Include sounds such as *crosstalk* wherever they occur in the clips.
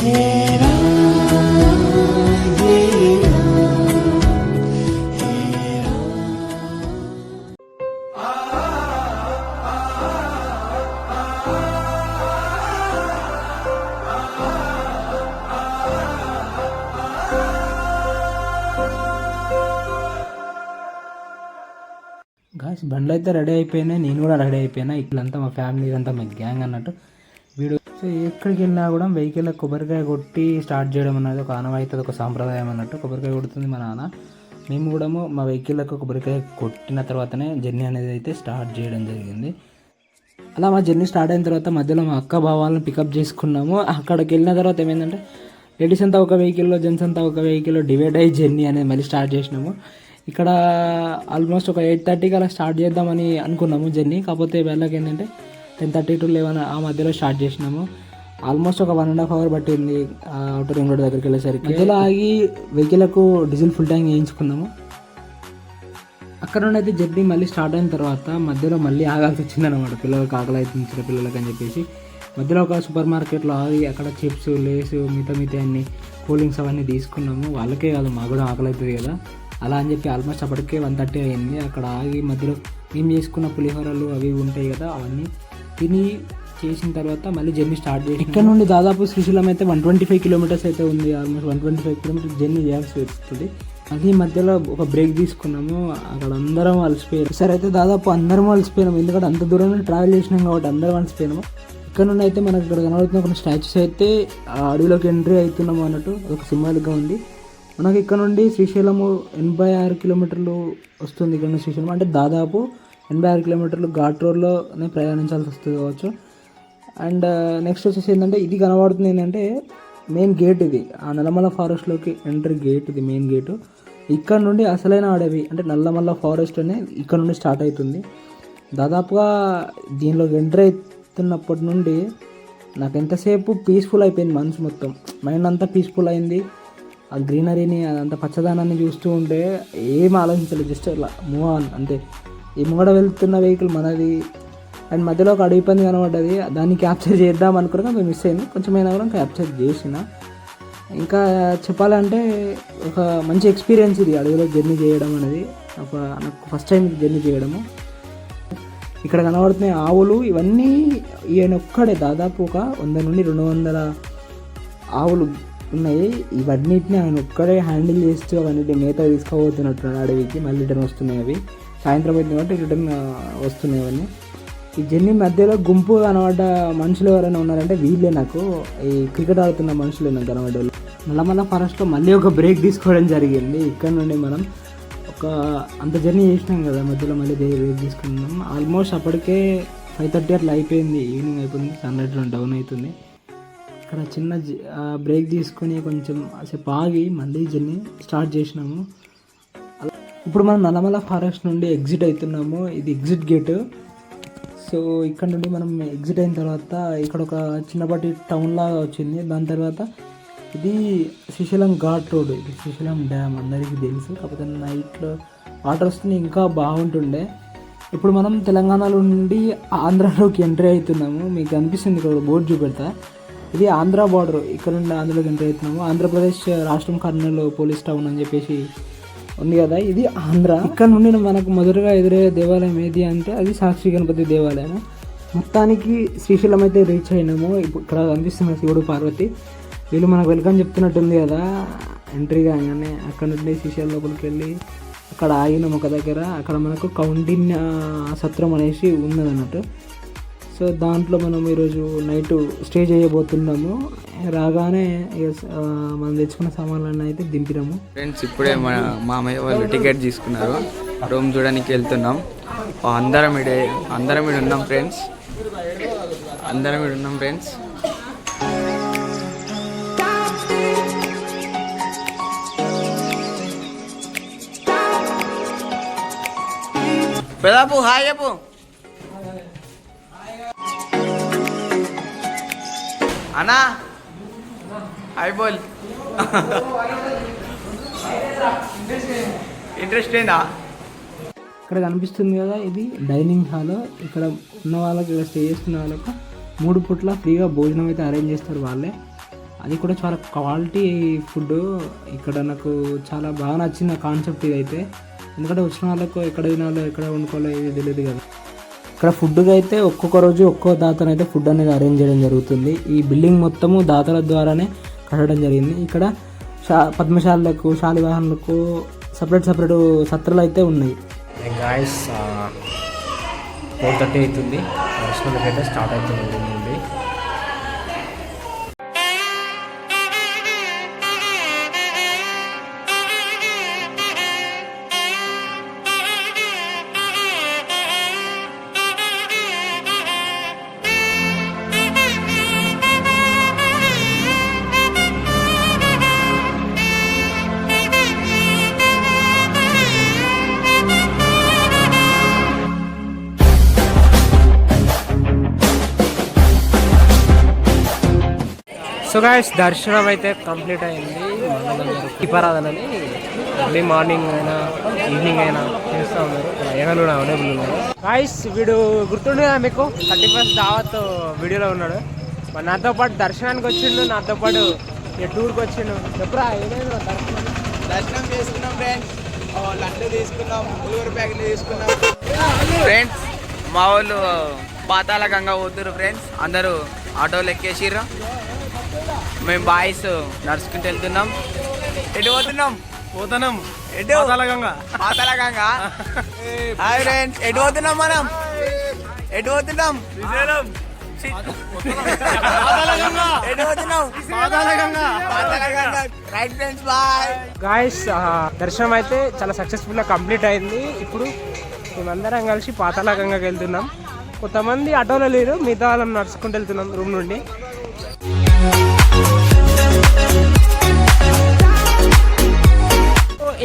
Guys బండ్లు అయితే ready అయిపోయినాయి. నేను కూడా రెడీ అయిపోయినా. ఇట్లంతా మా ఫ్యామిలీ అంతా మా గ్యాంగ్ అన్నట్టు. వీడు సో ఎక్కడికి వెళ్ళినా కూడా వెహికల్ కొబ్బరికాయ కొట్టి స్టార్ట్ చేయడం అనేది ఒక ఆనవాయితది అది ఒక సాంప్రదాయం అన్నట్టు కొబ్బరికాయ కొడుతుంది మా నాన్న. మేము కూడా మా వెహికల్కి కొబ్బరికాయ కొట్టిన తర్వాతనే జర్నీ అనేది అయితే స్టార్ట్ చేయడం జరిగింది. అలా మా జర్నీ స్టార్ట్ అయిన తర్వాత మధ్యలో మా అక్క భావాలను పికప్ చేసుకున్నాము. అక్కడికి వెళ్ళిన తర్వాత ఏమైందంటే లేడీస్ అంతా ఒక వెహికల్లో జెంట్స్ అంతా ఒక వెహికల్లో డివైడ్ అయ్యి జర్నీ అనేది మళ్ళీ స్టార్ట్ చేసినాము. ఇక్కడ ఆల్మోస్ట్ ఒక ఎయిట్ థర్టీకి అలా స్టార్ట్ చేద్దామని అనుకున్నాము జర్నీ. కాకపోతే వెళ్ళకి ఏంటంటే టెన్ థర్టీ టు లెవెన్ ఆ మధ్యలో స్టార్ట్ చేసినాము. ఆల్మోస్ట్ ఒక వన్ అండ్ హాఫ్ అవర్ పట్టింది అవుటర్ రింగ్ రోడ్ దగ్గరికి వెళ్ళేసరికి. మధ్యలో ఆగి వెహికల్కు డీజిల్ ఫుల్ ట్యాంక్ వేయించుకున్నాము. అక్కడ నుండి అయితే జర్నీ మళ్ళీ స్టార్ట్ అయిన తర్వాత మధ్యలో మళ్ళీ ఆగాల్సి వచ్చింది అనమాట పిల్లలకు ఆకలి అవుతుంది చిన్న పిల్లలకి అని చెప్పేసి. మధ్యలో ఒక సూపర్ మార్కెట్లో ఆగి అక్కడ చిప్స్ లేస్ మిగతా మిగతా అన్ని కూల్ డ్రింక్స్ అవన్నీ తీసుకున్నాము. వాళ్ళకే కాదు మాకు కూడా ఆకలి అవుతుంది కదా. అలా అని చెప్పి ఆల్మోస్ట్ అప్పటికే వన్ థర్టీ అయింది. అక్కడ ఆగి మధ్యలో మేము చేసుకున్న పులిహోరలు అవి ఉంటాయి కదా అవన్నీ తిని చేసిన తర్వాత మళ్ళీ జర్నీ స్టార్ట్ చేసి ఇక్కడ నుండి దాదాపు శ్రీశైలం అయితే వన్ ట్వంటీ ఫైవ్ కిలోమీటర్స్ అయితే ఉంది almost one twenty five kilometres journey చేయాల్సి వస్తుంది. అది మధ్యలో ఒక బ్రేక్ తీసుకున్నాము. అక్కడ అందరం అలసిపోయారు సరే అయితే దాదాపు అందరం అలసిపోయినాము ఎందుకంటే అంత దూరం ట్రావెల్ చేసినాం కాబట్టి అందరం అలసిపోయినాము. ఇక్కడ నుండి అయితే మనకు ఇక్కడ కనబడుతున్న కొన్ని స్టాచ్యూస్ అయితే ఆ అడవిలోకి ఎంట్రీ అవుతున్నాము అన్నట్టు ఒక సింబాలిక్గా ఉంది. మనకి ఇక్కడ నుండి శ్రీశైలము ఎనభై ఆరు కిలోమీటర్లు వస్తుంది. ఇక్కడ నుండి శ్రీశైలం అంటే దాదాపు ఎనభై ఆరు కిలోమీటర్లు ఘాట్ రోడ్లోనే ప్రయాణించాల్సి వస్తుంది కావచ్చు. అండ్ uh, నెక్స్ట్ వచ్చేసి ఏంటంటే ఇది కనబడుతుంది ఏంటంటే మెయిన్ గేట్ ఇది. ఆ నల్లమల్ల ఫారెస్ట్లోకి ఎంట్రీ గేట్ ఇది మెయిన్ గేటు ఇక్కడ నుండి అసలైన అడవి అంటే నల్లమల్ల ఫారెస్ట్ అనే ఇక్కడ నుండి స్టార్ట్ అవుతుంది. దాదాపుగా దీనిలోకి ఎంటర్ అవుతున్నప్పటి నుండి నాకు ఎంతసేపు పీస్ఫుల్ అయిపోయింది మనసు మొత్తం. మైండ్ అంతా పీస్ఫుల్ అయింది. ఆ గ్రీనరీని అదంతా పచ్చదనాన్ని చూస్తూ ఉంటే ఏం ఆలోచించలేదు. జస్ట్ అట్లా మూవ్ ఆన్ అంతే. ఈ ముంగడ వెళ్తున్న వెహికల్ మనది. అండ్ మధ్యలో ఒక అడవి పంది కనబడ్డది. దాన్ని క్యాప్చర్ చేద్దాం అనుకున్నా. మేము మిస్ అయింది. కొంచెమైనా కూడా క్యాప్చర్ చేసిన. ఇంకా చెప్పాలంటే ఒక మంచి ఎక్స్పీరియన్స్ ఇది అడవిలో జర్నీ చేయడం అనేది. ఒక నాకు ఫస్ట్ టైం జర్నీ చేయడము. ఇక్కడ కనబడుతున్నాయి ఆవులు. ఇవన్నీ ఈయన ఒక్కడే. దాదాపు ఒక వంద నుండి రెండు వందల ఆవులు ఉన్నాయి. ఇవన్నిటిని ఆయన ఒక్కడే హ్యాండిల్ చేస్తూ అవన్నీ మేత తీసుకోబోతున్నట్టున్నాడు అడవికి. మళ్ళీ రిటర్న్ వస్తున్నాయి అవి. సాయంత్రం అయితే కాబట్టి రిటర్న్ వస్తున్నాయి అవన్నీ ఈ జర్నీ మధ్యలో గుంపు కనబడ్డ మనుషులు ఎవరైనా ఉన్నారంటే వీళ్ళే నాకు. ఈ క్రికెట్ ఆడుతున్న మనుషులే నాకు కనబడ్డారు నల్లమల్ల ఫారెస్ట్లో మళ్ళీ ఒక బ్రేక్ తీసుకోవడం జరిగింది. ఇక్కడ నుండి మనం ఒక అంత జర్నీ చేసినాం కదా మధ్యలో మళ్ళీ బ్రేక్ తీసుకున్నాం. ఆల్మోస్ట్ అప్పటికే ఫైవ్ థర్టీ అట్లా అయిపోయింది. ఈవినింగ్ అయిపోయింది సన్ రైట్ డౌన్ అవుతుంది. ఇక్కడ చిన్న బ్రేక్ తీసుకొని కొంచెం సేపు ఆగి మళ్ళీ జర్నీ స్టార్ట్ చేసినాము. ఇప్పుడు మనం నల్లమల ఫారెస్ట్ నుండి ఎగ్జిట్ అవుతున్నాము. ఇది ఎగ్జిట్ గేట్. సో ఇక్కడ నుండి మనం ఎగ్జిట్ అయిన తర్వాత ఇక్కడ ఒక చిన్నపాటి టౌన్ లాగా వచ్చింది. దాని తర్వాత ఇది శ్రీశైలం ఘాట్ రోడ్. ఇది శ్రీశైలం డ్యామ్. అందరికీ తెలుసు. కాకపోతే నైట్లో వాటర్ వస్తుంది. ఇంకా బాగుంటుండే. ఇప్పుడు మనం తెలంగాణలో నుండి ఆంధ్రాలోకి ఎంట్రీ అవుతున్నాము. మీకు అనిపిస్తుంది ఇక్కడ బోర్డు చూపెడతా. ఇది ఆంధ్ర బార్డర్. ఇక్కడ నుండి ఆంధ్రలోకి ఎంట్రీ అవుతున్నాము. ఆంధ్రప్రదేశ్ రాష్ట్రం కర్నూలు పోలీస్ టౌన్ అని చెప్పేసి ఉంది కదా? ఇది ఆంధ్ర. ఇక్కడ నుండి మనకు మొదటగా ఎదురయ్యే దేవాలయం ఏది అంటే అది సాక్షి గణపతి దేవాలయం. మొత్తానికి శ్రీశైలం అయితే రీచ్ అయినాము. ఇప్పుడు ఇక్కడ కనిపిస్తున్న శివుడు పార్వతి. వీళ్ళు మనకు వెల్కమ్ చెప్తున్నట్టుంది కదా. ఎంట్రీ కాగానే అక్కడ నుండి శ్రీశైలం లోపలికి వెళ్ళి అక్కడ ఆగినాము ఒక దగ్గర. అక్కడ మనకు కౌండిన్య సత్రం అనేసి ఉన్నది అన్నట్టు సో దాంట్లో మనం ఈరోజు నైట్ స్టే చేయబోతున్నాము. రాగానే ఇక మనం తెచ్చుకున్న సామాన్లన్నీ అయితే దింపినాము. ఫ్రెండ్స్ ఇప్పుడే మా మామయ్య వాళ్ళు టికెట్ తీసుకున్నారు. రూమ్ చూడడానికి వెళ్తున్నాం. అందరం ఇడే అందరం ఇడ ఉన్నాం ఫ్రెండ్స్ అందరం ఇడ ఉన్నాం ఫ్రెండ్స్ పెదాపు హాయ్ చెప్పు. అనా హాయ్ బోల్. ఇంట్రెస్ట్ ఏందా? ఇక్కడ కనిపిస్తుంది కదా ఇది డైనింగ్ హాల్. ఇక్కడ ఉన్న వాళ్ళకి ఇక్కడ స్టే చేస్తున్న వాళ్ళకు మూడు పూట్ల ఫ్రీగా భోజనం అయితే అరేంజ్ చేస్తారు వాళ్ళే. అది కూడా చాలా క్వాలిటీ ఫుడ్ ఇక్కడ నాకు చాలా బాగా నచ్చిన కాన్సెప్ట్ ఇదైతే. ఎందుకంటే వచ్చిన వాళ్ళకు ఎక్కడ తినాలో ఎక్కడ వండుకోవాలో ఇది తెలియదు కదా. ఇక్కడ ఫుడ్గా అయితే ఒక్కొక్క రోజు ఒక్కో దాతనైతే ఫుడ్ అనేది అరేంజ్ చేయడం జరుగుతుంది. ఈ బిల్డింగ్ మొత్తము దాతల ద్వారానే కట్టడం జరిగింది. ఇక్కడ షా పద్మశాలకు శాలివాహనులకు సపరేట్ సపరేట్ సత్రాలు అయితే ఉన్నాయి. గాయస్ ఫోర్ థర్టీ అవుతుంది. స్టార్ట్ అవుతుంది. సో గాయస్ దర్శనం అయితే కంప్లీట్ అయింది. దీపారాధనని ఎర్లీ మార్నింగ్ అయినా ఈవినింగ్ అయినా చేస్తూ ఉన్నారు. ఏమైనా కూడా అవైలబుల్ ఉన్నారు గాయస్ వీడు గుర్తుండే మీకు? థర్టీ ఫస్ట్ దావత్ వీడియోలో ఉన్నాడు. మరి నాతో పాటు దర్శనానికి వచ్చిండు నాతో పాటు టూర్కి వచ్చిండు. ఎప్పుడా? ఏమైంది రా దర్శనం? దర్శనం చేసుకున్నాం ఫ్రెండ్స్ లడ్డు తీసుకున్నాం పులిహోర ప్యాకెట్లు తీసుకున్నాం. ఫ్రెండ్స్ మా వాళ్ళు పాతాల గంగ పోతురు ఫ్రెండ్స్ అందరూ ఆటోలు ఎక్కేసిర్రు మేము బాయ్స్ నడుచుకుంటూ వెళ్తున్నాం. ఎటు పోతున్నాం? పోతానం ఎటు? పాతాళ గంగ. పాతాల గంగ *laughs* హాయ్ ఫ్రెండ్స్ ఎటు పోతున్నాం మనం? ఎటు పోతున్నాం? ఎటు పోతున్నాం? Patala Ganga right friends bye. Guys దర్శనం అయితే చాలా సక్సెస్ఫుల్గా కంప్లీట్ అయింది. ఇప్పుడు మేమందరం కలిసి పాతాళ గంగకి వెళ్తున్నాం. కొంతమంది ఆటోలో లేరు. మిగతా వాళ్ళం నడుచుకుంటూ వెళ్తున్నాం రూమ్ నుండి.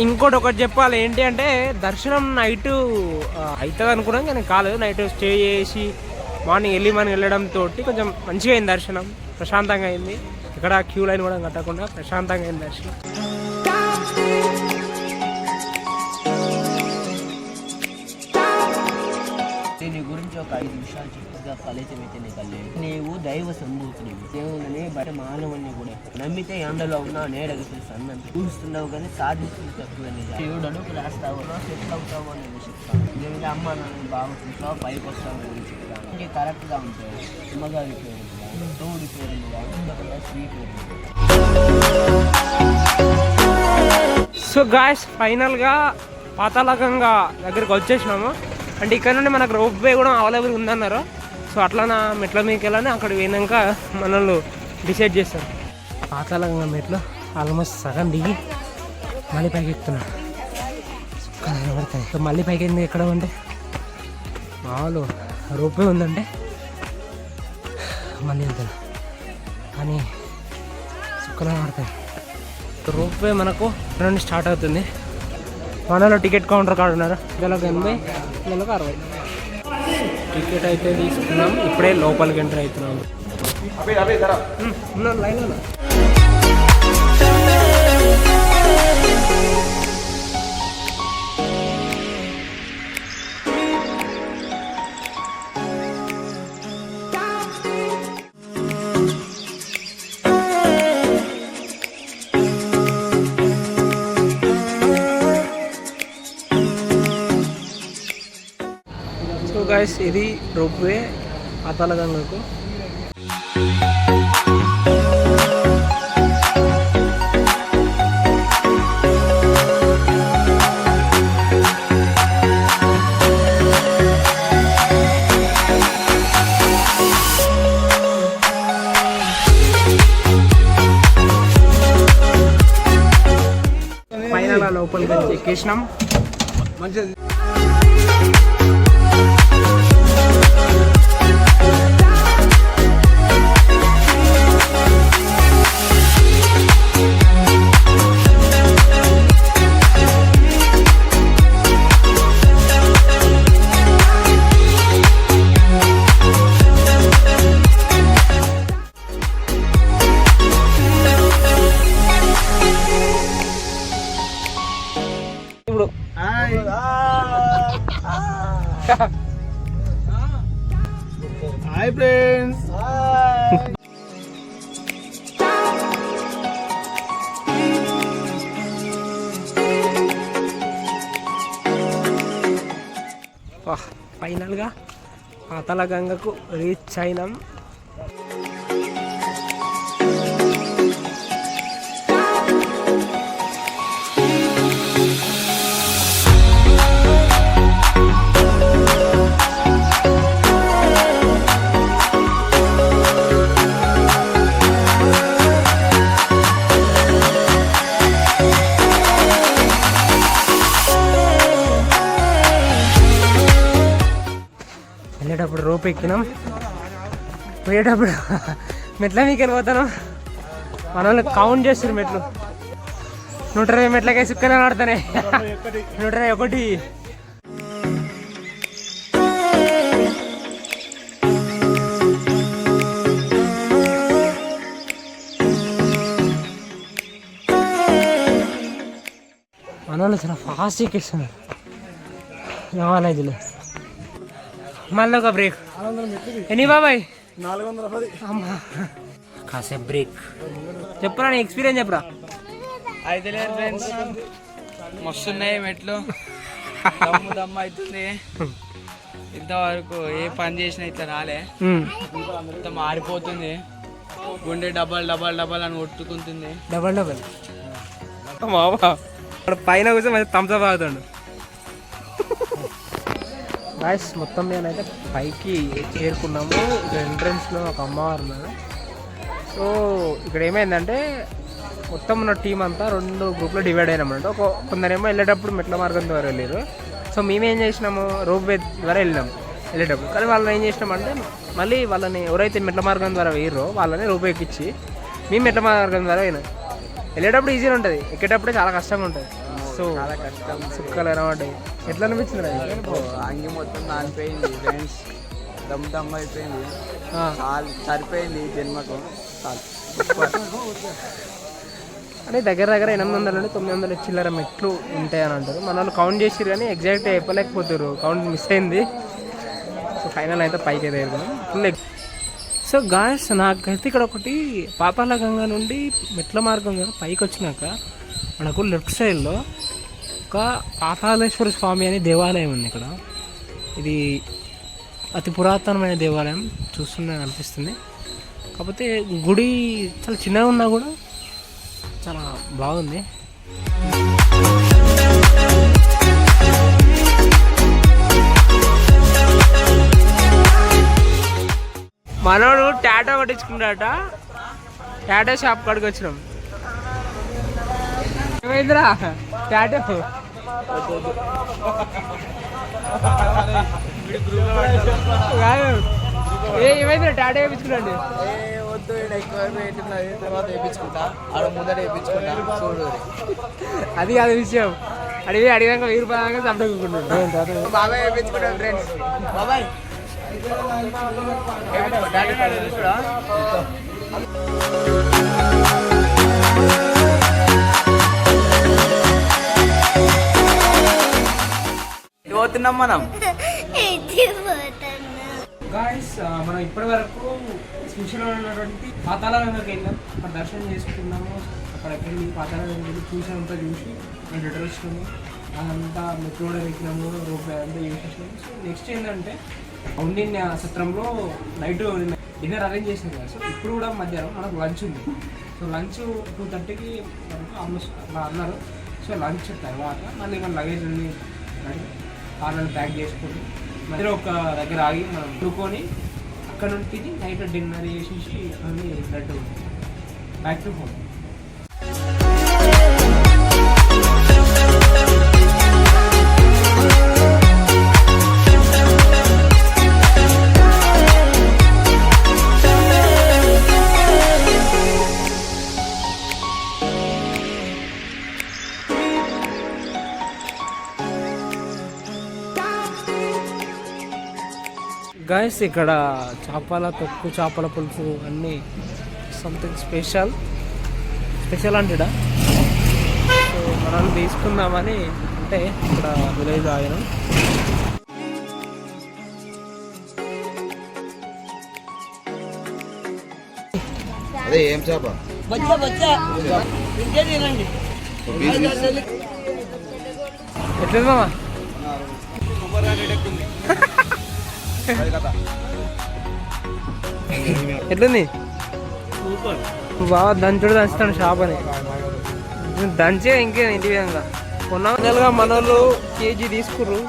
ఇంకోటి ఒకటి చెప్పాలి. ఏంటి అంటే దర్శనం నైట్ అవుతుంది అనుకున్నాం కానీ కాలేదు. నైట్ స్టే చేసి మార్నింగ్ ఎర్లీ మార్నింగ్ వెళ్ళడంతో కొంచెం మంచిగా అయింది దర్శనం. ప్రశాంతంగా అయింది. ఇక్కడ క్యూ లైన్ కూడా కట్టకుండా ప్రశాంతంగా అయింది దర్శనం. నీ గురించి ఒక ఐదు విషయాలు చెప్పుగా ఫలితం అయితే నీకు నీవు దైవ సంభూతుడివి. దేవుని బయట మానవుని కూడా. నమ్మితే ఎండలో ఉన్నా నీడకు తెలుసు అన్నంత ఊహిస్తున్నావు కానీ సాధిస్తుంది తక్కువ దేవుడు అడుగు రాస్తావు సెటిల్ అవుతావు అని నేను చెప్తాను. దేవుడి అమ్మ నన్ను బాగా చూస్తావు పైకి వస్తావు అని చెప్తాను. ఇంకే కరెక్ట్గా ఉంటాయి. అమ్మగారి పేరు దేవుడి పేరు మీద ఇంకొక శ్రీ పేరు సో గాయస్ ఫైనల్గా పాతాళగంగా దగ్గరికి వచ్చేసినాము. అంటే ఇక్కడ నుండి మనకు రోప్ వే కూడా అవైలబుల్ ఉందన్నారు. సో అట్లా నా మెట్ల మీదకి వెళ్ళని అక్కడ పోయినాక మనల్ని డిసైడ్ చేస్తారు పాతాళగంగా మెట్లు ఆల్మోస్ట్ సగం దిగి మళ్ళీ పైకి ఎక్కుతున్నాం సో మళ్ళీ పైకి ఎందుకు ఎక్కడ అంటే మామూలు రోప్ వే ఉందంటే మళ్ళీ వెళ్తాను. కానీ సుక్కలు పడతాయి రోప్ వే మనకు రెండు స్టార్ట్ అవుతుంది. మనలో టికెట్ కౌంటర్ కాడ ఉన్నారు? గెలకు ఎనభై గెలకు అరవై. టికెట్ అయితే తీసుకున్నాం ఇప్పుడే లోపలికి ఎంటర్ అవుతున్నాం. ఉమ్, గైస్ ఇది రోప్వే అతలగంగకు లోపలికి వచ్చి ఎక్కేసినాం. మంచిది. ఫైనల్గా పాతాల గంగకు రీచ్ అయినాం. వెళ్ళేటప్పుడు ఎక్కినాం పోయేటప్పుడు మెట్ల మీకు పోతాను మన వాళ్ళు కౌంట్ చేస్తారు మెట్లు. నూట ఇరవై మెట్లకే సుక్కనే ఆడతానే. నూట ఇరవై ఒకటి. మన వాళ్ళు చాలా ఫాస్ట్ ఎక్కిస్తున్నారు. నవాలైదులో మళ్ళీ ఒక బ్రేక్ ఎన్ని బాబాయ్? నాలుగు వందల పది. అమ్మా. కాసేపు బ్రేక్ చెప్పురా నీ ఎక్స్పీరియన్స్ చెప్పురా. అయితే లేదు ఫ్రెండ్స్ మస్తున్నాయి మెట్లు. దమ్ము దమ్ము అవుతుంది. ఇంతవరకు ఏ పని చేసినా ఇట్లా రాలే. మొత్తం ఆరిపోతుంది గుండె డబల్ డబల్ డబల్ అని కొట్టుకుంటుంది. Double double. మావా ఇక్కడ పైన కూర్చొని మంచి థమ్స్అప్ అవుతాడు గాయస్ మొత్తం నేనైతే పైకి చేరుకున్నాము. ఇక్కడ ఎంట్రన్స్లో ఒక అమ్మవారు ఉన్నారు. సో ఇక్కడ ఏమైందంటే మొత్తం ఉన్న టీం అంతా రెండు గ్రూప్లో డివైడ్ అయినామన్నమాట. ఒక కొందరేమో వెళ్ళేటప్పుడు మెట్ల మార్గం ద్వారా వెళ్ళారు. సో మేమేం చేసినాము? రోప్ వే ద్వారా వెళ్ళినాం వెళ్ళేటప్పుడు. కానీ వాళ్ళని ఏం చేసినామంటే మళ్ళీ వాళ్ళని ఎవరైతే మెట్ల మార్గం ద్వారా వేయరో వాళ్ళని రోప్ ఎక్కించి మేము మెట్ల మార్గం ద్వారా వెళ్ళినాం. వెళ్ళేటప్పుడు ఈజీగా ఉంటుంది. ఎక్కేటప్పుడే చాలా కష్టంగా ఉంటుంది. సో చాలా కష్టం. సుక్కలు అనమాట ఎట్లా అనిపించింది అంగి మొత్తం నానిపోయింది ఫ్రెండ్స్. దమ్ దమ్ అయిపోయింది. చాలు సరిపోయింది జన్మకు. చాలు. అంటే దగ్గర దగ్గర ఎనిమిది వందల నుండి తొమ్మిది వందల చిల్లర మెట్లు ఉంటాయి అని అంటారు. మన వాళ్ళు కౌంట్ చేసిరు కానీ ఎగ్జాక్ట్ చెప్పలేకపోతారు కౌంట్ మిస్ అయింది. సో ఫైనల్ అయితే పైకి అయితే ఫుల్ సో గాయస్ నాకైతే ఇక్కడ ఒకటి పాతాళ గంగ నుండి మెట్ల మార్గం కదా పైకి వచ్చినాక మనకు లెఫ్ట్ సైడ్లో ఒక పాతాళేశ్వర స్వామి అనే దేవాలయం ఉంది ఇక్కడ. ఇది అతి పురాతనమైన దేవాలయం చూస్తున్నా అనిపిస్తుంది. కాకపోతే గుడి చాలా చిన్నగా ఉన్నా కూడా చాలా బాగుంది. మనోడు టాటా కొట్టించుకున్నాడట టాటా షాప్ కాడికి వచ్చినాం. ఏమైందిరా? ఏ? ఏమైందిరా టాటా వేయించుకున్నాడు ఏ వద్దు ఎక్కువ పెట్టినది తర్వాత వేయించుకుంటా ఆడ ముందర వేయించుకుంటా చూడు అది కాదు విషయం. అడిగి అడిగాక వెయ్యి రూపాయలు చంపకుంటున్నాడు బాబాయ్ వేయించుకుంటాం ఫ్రెండ్స్ బాబాయ్. డాడీ పోతున్నాం మనం. గాయస్ మనం ఇప్పటి వరకు శ్రీశైలంలో ఉన్నటువంటి పాతాళంలోకి వెళ్ళాం. అక్కడ దర్శనం చేసుకున్నాము. అక్కడ వెళ్ళి పాతాళంలో వెళ్ళి చూసామంతా చూసి మేము రిటర్న్ వచ్చినాము అదంతా మెట్రో కూడా ఎక్కినాము రోడ్ అంతా చేసేసినాము సో నెక్స్ట్ ఏంటంటే ఉండిన సత్రంలో నైట్ డిన్నర్ అరేంజ్ చేసినాం కదా. సో ఇప్పుడు కూడా మధ్యాహ్నం మనకు లంచ్ ఉంది. సో లంచ్ టూ థర్టీకి మనకు ఆల్మోస్ట్ అలా అన్నారు. సో లంచ్ తర్వాత మళ్ళీ మన లగేజ్ అన్నీ కార్లను ప్యాక్ చేసుకొని మధ్యలో ఒక దగ్గర ఆగి మనం పడుకొని అక్కడ నుండి నైట్ డిన్నర్ చేసేసి అన్నీ రెడ్ బ్యాక్ టు హోమ్ గాయస్ ఇక్కడ చేపల తొక్కు చేపల పులుసు అన్నీ సంథింగ్ స్పెషల్ స్పెషల్ అంటాడా? సో మనం తీసుకుందామని అంటే ఇక్కడ విలేజ్ ఆగినాం అదే ఏం చేప? బచ్చ *laughs* *laughs* ఎట్లుంది? బాగా దంచుడు దంచుతాడు షాప్ అని. దంచే ఇంకే ఇంటి విధంగా కొన్నాళ్ళుగా మన వాళ్ళు కేజీ తీసుకుర్రు.